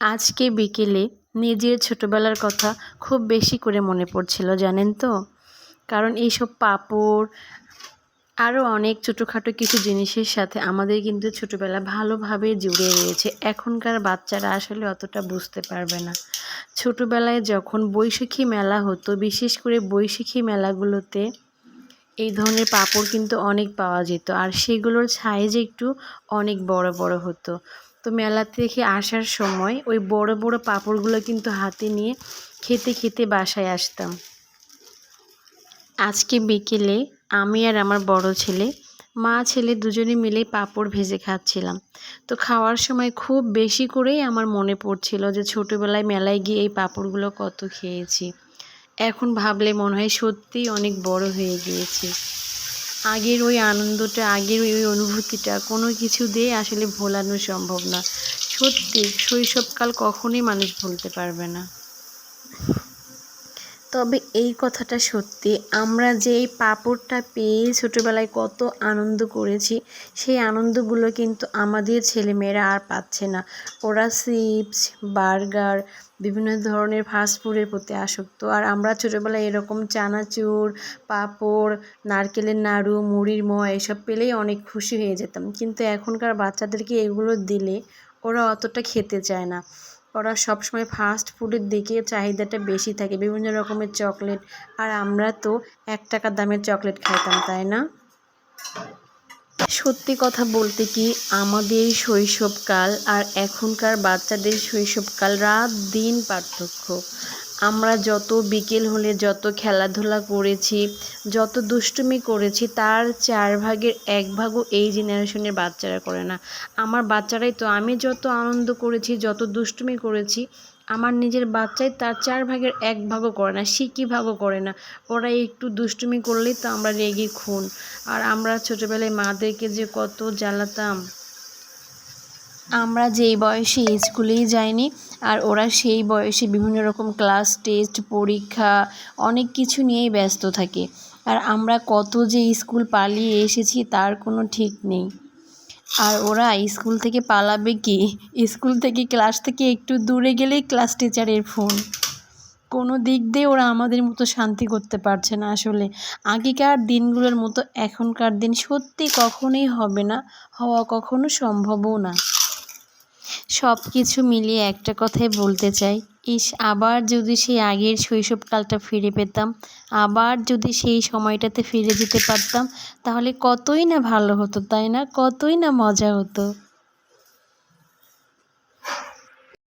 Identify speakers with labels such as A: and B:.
A: আজকে বিকেলে নিজের ছোটোবেলার কথা খুব বেশি করে মনে পড়ছিল, জানেন তো? কারণ এইসব পাপড় আরও অনেক ছোটোখাটো কিছু জিনিসের সাথে আমাদের কিন্তু ছোটোবেলা ভালোভাবে জুড়ে রয়েছে। এখনকার বাচ্চারা আসলে অতটা বুঝতে পারবে না। ছোটোবেলায় যখন বৈশাখী মেলা হতো, বিশেষ করে বৈশাখী মেলাগুলোতে এই ধরনের পাপড় কিন্তু অনেক পাওয়া যেত। আর সেগুলোর সাইজ একটু অনেক বড় বড় হতো। তো মেলা থেকে আসার সময় ওই বড় বড় পাঁপড়গুলো কিন্তু হাতে নিয়ে খেতে খেতে বাসায় আসতাম। আজকে বিকেলে আমি আর আমার বড় ছেলে, মা, ছেলে দুজনে মিলে পাঁপড় ভেজে খাচ্ছিলাম। তো খাওয়ার সময় খুব বেশি করেই আমার মনে পড়ছিল যে ছোটোবেলায় মেলায় গিয়ে এই পাঁপড়গুলো কত খেয়েছি। এখন ভাবলে মনে হয় সত্যিই অনেক বড় হয়ে গিয়েছি। আগের ওই আনন্দটা, আগের ওই ওই অনুভূতিটা কোনো কিছু দিয়ে আসলে ভোলানো সম্ভব না। সত্যি, শৈশবকাল কখনোই মানুষ ভুলতে পারবে না। তবে এই কথাটা সত্যি। আমরা যে পাঁপড়টা পেয়ে ছোটোবেলায় কত আনন্দ করেছি, সেই আনন্দগুলো কিন্তু আমাদের ছেলেমেয়েরা আর পাচ্ছে না। ওরা চিপস, বার্গার, বিভিন্ন ধরনের ফাস্টফুডের প্রতি আসক্ত। আর আমরা ছোটোবেলায় এরকম চানাচুর, পাঁপড়, নারকেলের নাড়ু, মুড়ির মোয়া এসব পেলেই অনেক খুশি হয়ে যেতাম। কিন্তু এখনকার বাচ্চাদেরকে এগুলো দিলে ওরা অতটা খেতে চায় না। ওরা সবসময় ফাস্ট ফুডের দিকে চাহিদাটা বেশি থাকে। বিভিন্ন রকমের চকলেট আর আমরা তো এক টাকার দামের চকলেট খাইতাম, তাই না? সত্যি কথা বলতে কি, আমাদের শৈশবকাল আর এখনকার বাচ্চাদের শৈশবকাল রাত দিন পার্থক্য। আমরা যত বিকেল হলে যত খেলাধুলা করেছি, যত দুষ্টুমি করেছি, তার চার ভাগের এক ভাগও এই জেনারেশনের বাচ্চারা করে না। আমার বাচ্চারাই তো, আমি যত আনন্দ করেছি, যত দুষ্টুমি করেছি আমার নিজের বাচ্চাই তার চার ভাগের এক ভাগও করে না সিকি ভাগও করে না। ওরা একটু দুষ্টুমি করলেই তো আমরা রেগে খুন। আর আমরা ছোটোবেলায় মাদেরকে যে কত জ্বালাতাম। আমরা যেই বয়সে স্কুলেই যাইনি, আর ওরা সেই বয়সে বিভিন্ন রকম ক্লাস টেস্ট, পরীক্ষা, অনেক কিছু নিয়েই ব্যস্ত থাকে। আর আমরা কত যে স্কুল পালিয়ে এসেছি, তার কোনো ঠিক নেই। আর ওরা স্কুল থেকে পালাবে কি? স্কুল থেকে ক্লাস থেকে একটু দূরে গেলেই ক্লাস টিচারের ফোন। কোনো দিক দিয়ে ওরা আমাদের মতো শান্তি করতে পারছে না আসলে। আগেকার দিনগুলোর মতো এখনকার দিন সত্যি কখনোই হবে না, হওয়া কখনো সম্ভবও না। সব কিছু মিলিয়ে একটা কথাই বলতে চাই। ইস, আবার যদি সেই আগের শৈশবকালটা ফিরে পেতাম, আবার যদি সেই সময়টাতে ফিরে যেতে পারতাম, তাহলে কতই না ভালো হতো, তাই না? কতই না মজা হতো।